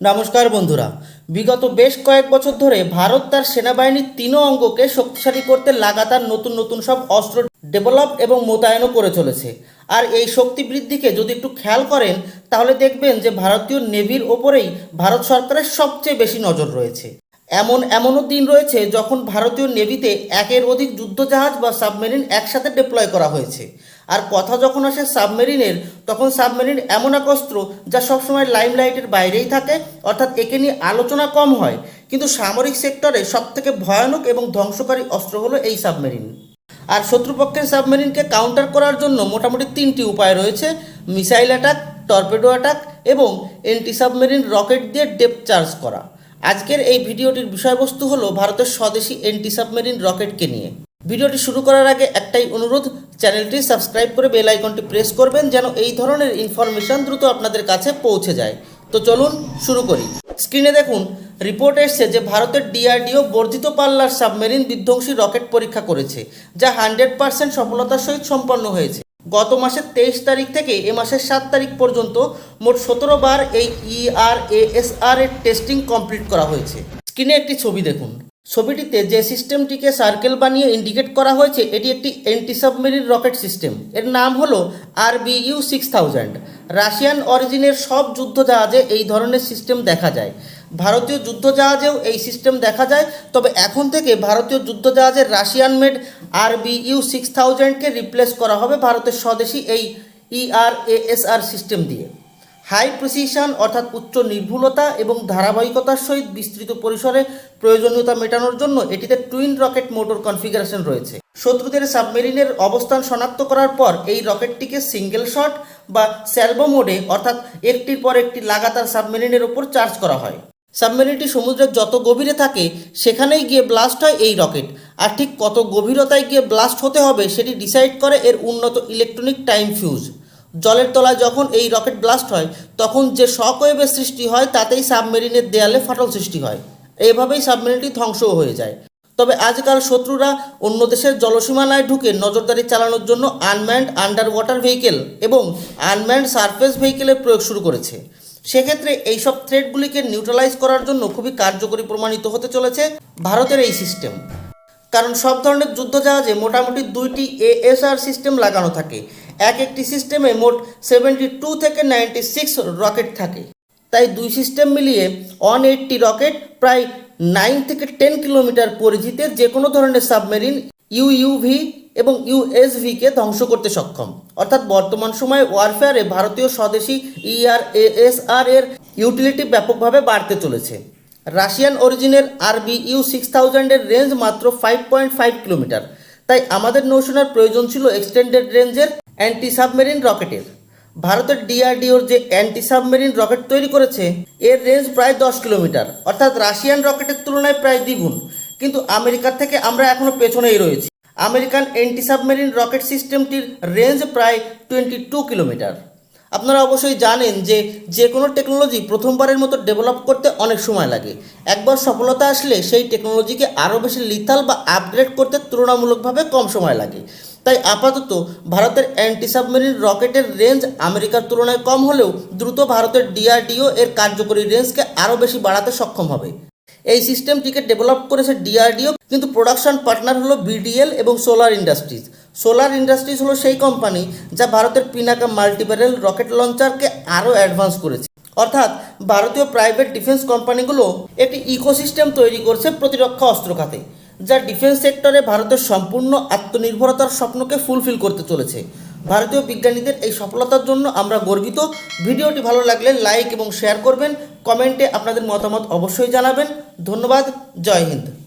নমস্কার বন্ধুরা। বিগত বেশ কয়েক বছর ধরে ভারত তার সেনাবাহিনীর তিনও অঙ্গকে শক্তিশালী করতে লাগাতার নতুন নতুন সব অস্ত্র ডেভেলপ এবং মোতায়েনও করে চলেছে। আর এই শক্তি বৃদ্ধিকে যদি একটু খেয়াল করেন, তাহলে দেখবেন যে ভারতীয় নেভির ওপরেই ভারত সরকারের সবচেয়ে বেশি নজর রয়েছে। এমন এমনও দিন রয়েছে যখন ভারতীয় নেভিতে একের অধিক যুদ্ধজাহাজ বা সাবমেরিন একসাথে ডিপ্লয় করা হয়েছে। আর কথা যখন আসে সাবমেরিনের, তখন সাবমেরিন এমন এক অস্ত্র যা সবসময় লাইমলাইটের বাইরেই থাকে, অর্থাৎ একে নিয়ে আলোচনা কম হয়। কিন্তু সামরিক সেক্টরে সবথেকে ভয়ানক এবং ধ্বংসকারী অস্ত্র হলো এই সাবমেরিন। আর শত্রুপক্ষের সাবমেরিনকে কাউন্টার করার জন্য মোটামুটি তিনটি উপায় রয়েছে। মিসাইল অ্যাটাক টর্পেডো অ্যাটাক এবং এন্টি সাবমেরিন রকেট দিয়ে ডেপ চার্জ করা। আজকের এই ভিডিওটির বিষয়বস্তু হলো ভারতের স্বদেশি এন্টি সাবমেরিন রকেটকে নিয়ে। ভিডিওটি শুরু করার আগে একটাই অনুরোধ, চ্যানেলটি সাবস্ক্রাইব করে বেল আইকনটি প্রেস করবেন যেন এই ধরনের ইনফরমেশন দ্রুত আপনাদের কাছে পৌঁছে যায়। তো চলুন শুরু করি। স্ক্রিনে দেখুন রিপোর্ট এসছে যে ভারতের ডিআরডিও বর্ধিত পাল্লার সাবমেরিন বিধ্বংসী রকেট পরীক্ষা করেছে, যা হান্ড্রেড পার্সেন্ট সফলতার সহিত সম্পন্ন হয়েছে। গত মাসের তেইশ তারিখ থেকে এ মাসের সাত তারিখ পর্যন্ত মোট সতেরো বার এই E ইআরএএসআর এর টেস্টিং কমপ্লিট করা হয়েছে। স্ক্রিনে একটি ছবি দেখুন। ছবিটিতে যে সিস্টেমটিকে সার্কেল বানিয়ে ইন্ডিকেট করা হয়েছে, এটি একটি অ্যান্টি সাবমেরিন রকেট সিস্টেম এর নাম হলো আরবিইউ সিক্স থাউজেন্ড রাশিয়ান অরিজিনের সব যুদ্ধজাহাজে এই ধরনের সিস্টেম দেখা যায়। ভারতীয় যুদ্ধজাহাজেও এই সিস্টেম দেখা যায়, তবে এখন থেকে ভারতীয় যুদ্ধ যুদ্ধজাহাজের রাশিয়ান মেড আরবিইউ সিক্স থাউজেন্ডকে রিপ্লেস করা হবে ভারতের স্বদেশি এই E ইআরএএসআর সিস্টেম দিয়ে। হাই প্রিসিশন অর্থাৎ উচ্চ নির্ভুলতা এবং ধারাবাহিকতার সহিত বিস্তৃত পরিসরে প্রয়োজনীয়তা মেটানোর জন্য এটিতে টুইন রকেট মোটর কনফিগারেশন রয়েছে। শত্রুদের সাবমেরিনের অবস্থান শনাক্ত করার পর এই রকেটটিকে সিঙ্গেল শট বা স্যালবো মোডে অর্থাৎ একটির পর একটি লাগাতার সাবমেরিনের ওপর চার্জ করা হয়। সাবমেরিনটি সমুদ্রের যত গভীরে থাকে, সেখানেই গিয়ে ব্লাস্ট হয় এই রকেট। আর ঠিক কত গভীরতায় গিয়ে ব্লাস্ট হতে হবে, সেটি ডিসাইড করে এর উন্নত ইলেকট্রনিক টাইম ফিউজ জলের তলায় যখন এই রকেট ব্লাস্ট হয়, তখন যে শকওয়েভের সৃষ্টি হয়, তাতেই সাবমেরিনের দেয়ালে ফাটল সৃষ্টি হয়। এইভাবেই সাবমেরিনটি ধ্বংসও হয়ে যায়। তবে আজকাল শত্রুরা অন্য দেশের জলসীমানায় ঢুকে নজরদারি চালানোর জন্য আনম্যান্ড আন্ডার ওয়াটার ভেহিকেল এবং আনম্যান্ড সারফেস ভেহিকেলের প্রয়োগ শুরু করেছে। সেক্ষেত্রে এইসব থ্রেটগুলিকে নিউট্রালাইজ করার জন্য খুবই কার্যকরী প্রমাণিত হতে চলেছে ভারতের এই সিস্টেম। কারণ সব ধরনের যুদ্ধ জাহাজে মোটামুটি দুইটি এএসআর সিস্টেম লাগানো থাকে। এক একটি সিস্টেমে মোট সেভেন্টি টু থেকে নাইনটি সিক্স রকেট থাকে। তাই দুই সিস্টেম মিলিয়ে ওয়ান এইটটি রকেট প্রায় নাইন থেকে টেন কিলোমিটার পরিধিতে যে কোনো ধরনের সাবমেরিন ইউইউভি এবং ইউএসভিকে ধ্বংস করতে সক্ষম। অর্থাৎ বর্তমান সময়ে ওয়ারফেয়ারে ভারতীয় স্বদেশি E ইআরএএসআর এর ইউটিলিটি ব্যাপকভাবে বাড়তে চলেছে। রাশিয়ান অরিজিনের আরবিইউ সিক্স থাউজেন্ডের রেঞ্জ মাত্র ফাইভ পয়েন্ট ফাইভ কিলোমিটার। তাই আমাদের নৌসেনার প্রয়োজন ছিল এক্সটেন্ডেড রেঞ্জের অ্যান্টি সাবমেরিন রকেটের। ভারতের ডিআরডিওর যে অ্যান্টি সাবমেরিন রকেট তৈরি করেছে, এর রেঞ্জ প্রায় দশ কিলোমিটার। অর্থাৎ রাশিয়ান রকেটের তুলনায় প্রায় দ্বিগুণ। কিন্তু আমেরিকার থেকে আমরা এখনও পেছনেই রয়েছি। আমেরিকান অ্যান্টি সাবমেরিন রকেট সিস্টেমটির রেঞ্জ প্রায় টোয়েন্টি টু কিলোমিটার। আপনারা অবশ্যই জানেন যে যে কোনো টেকনোলজি প্রথমবারের মতো ডেভেলপ করতে অনেক সময় লাগে। একবার সফলতা আসলে সেই টেকনোলজিকে আরও বেশি লিথাল বা আপগ্রেড করতে তুলনামূলকভাবে কম সময় লাগে। তাই আপাতত ভারতের অ্যান্টি সাবমেরিন রকেটের রেঞ্জ আমেরিকার তুলনায় কম হলেও দ্রুত ভারতের ডিআরডিও এর কার্যকরী রেঞ্জকে আরও বেশি বাড়াতে সক্ষম হবে। এই সিস্টেমটিকে ডেভেলপ করেছে ডিআরডিও কিন্তু প্রোডাকশন পার্টনার হলো বিডিএল এবং সোলার ইন্ডাস্ট্রিজ সোলার ইন্ডাস্ট্রিজ হলো সেই কোম্পানি যা ভারতের পিনাকা মাল্টিপ্যারেল রকেট লঞ্চারকে আরও অ্যাডভান্স করেছে। অর্থাৎ ভারতীয় প্রাইভেট ডিফেন্স কোম্পানিগুলো একটি ইকোসিস্টেম তৈরি করছে প্রতিরক্ষা অস্ত্র খাতে যা ডিফেন্স সেক্টরে ভারতের সম্পূর্ণ আত্মনির্ভরতার স্বপ্নকে ফুলফিল করতে চলেছে। ভারতীয় বিজ্ঞানীদের এই সফলতার জন্য আমরা গর্বিত। ভিডিওটি ভালো লাগলে লাইক এবং শেয়ার করবেন। কমেন্টে আপনাদের মতামত অবশ্যই জানাবেন। ধন্যবাদ। জয় হিন্দ।